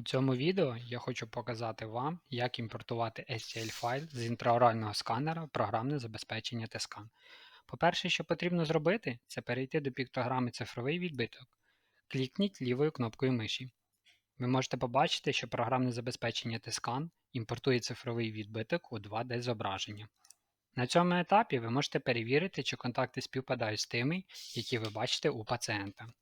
У цьому відео я хочу показати вам, як імпортувати STL файл з інтраорального сканера програмне забезпечення TSCAN. По-перше, що потрібно зробити, це перейти до піктограми цифровий відбиток. Клікніть лівою кнопкою миші. Ви можете побачити, що програмне забезпечення TSCAN імпортує цифровий відбиток у 2D зображення. На цьому етапі ви можете перевірити, чи контакти співпадають з тими, які ви бачите у пацієнта.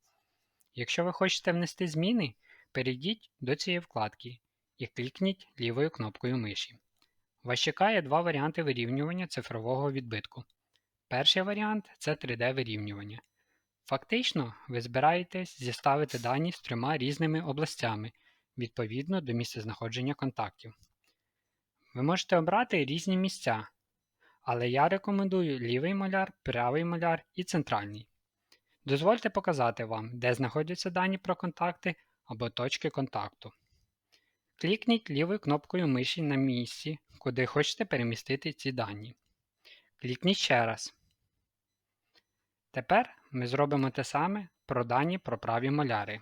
Якщо ви хочете внести зміни, перейдіть до цієї вкладки і клікніть лівою кнопкою миші. Вас чекає два варіанти вирівнювання цифрового відбитку. Перший варіант це 3D-вирівнювання. Фактично, ви збираєтесь зіставити дані з трьома різними областями відповідно до місцезнаходження контактів. Ви можете обрати різні місця, але я рекомендую лівий маляр, правий маляр і центральний. Дозвольте показати вам, де знаходяться дані про контакти або точки контакту. Клікніть лівою кнопкою миші на місці, куди хочете перемістити ці дані. Клікніть ще раз. Тепер ми зробимо те саме про дані про праві маляри.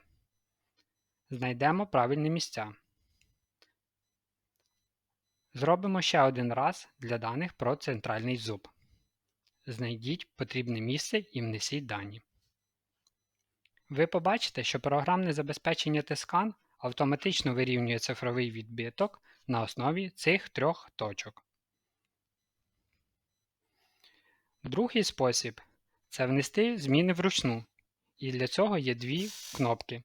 Знайдемо правильні місця. Зробимо ще один раз для даних про центральний зуб. Знайдіть потрібне місце і внесіть дані. Ви побачите, що програмне забезпечення TSCAN автоматично вирівнює цифровий відбиток на основі цих трьох точок. Другий спосіб це внести зміни вручну. І для цього є дві кнопки.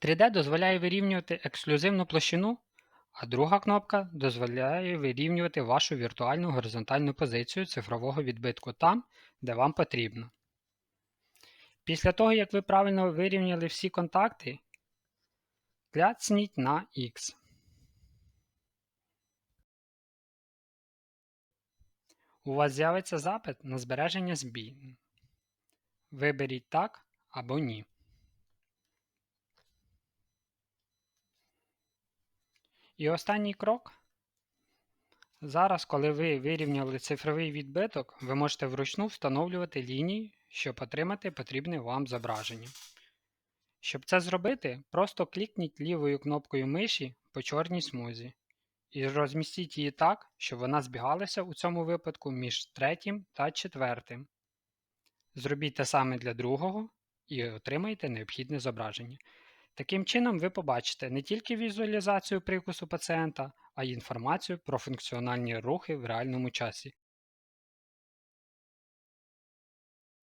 3D дозволяє вирівнювати ексклюзивну площину, а друга кнопка дозволяє вирівнювати вашу віртуальну горизонтальну позицію цифрового відбитку там, де вам потрібно. Після того, як ви правильно вирівняли всі контакти, кляцніть на X. У вас з'явиться запит на збереження змін. Виберіть так або ні. І останній крок. Зараз, коли ви вирівняли цифровий відбиток, ви можете вручну встановлювати лінії, щоб отримати потрібне вам зображення. Щоб це зробити, просто клікніть лівою кнопкою миші по чорній смузі і розмістіть її так, щоб вона збігалася у цьому випадку між третім та четвертим. Зробіть те саме для другого і отримаєте необхідне зображення. Таким чином, ви побачите не тільки візуалізацію прикусу пацієнта, а й інформацію про функціональні рухи в реальному часі.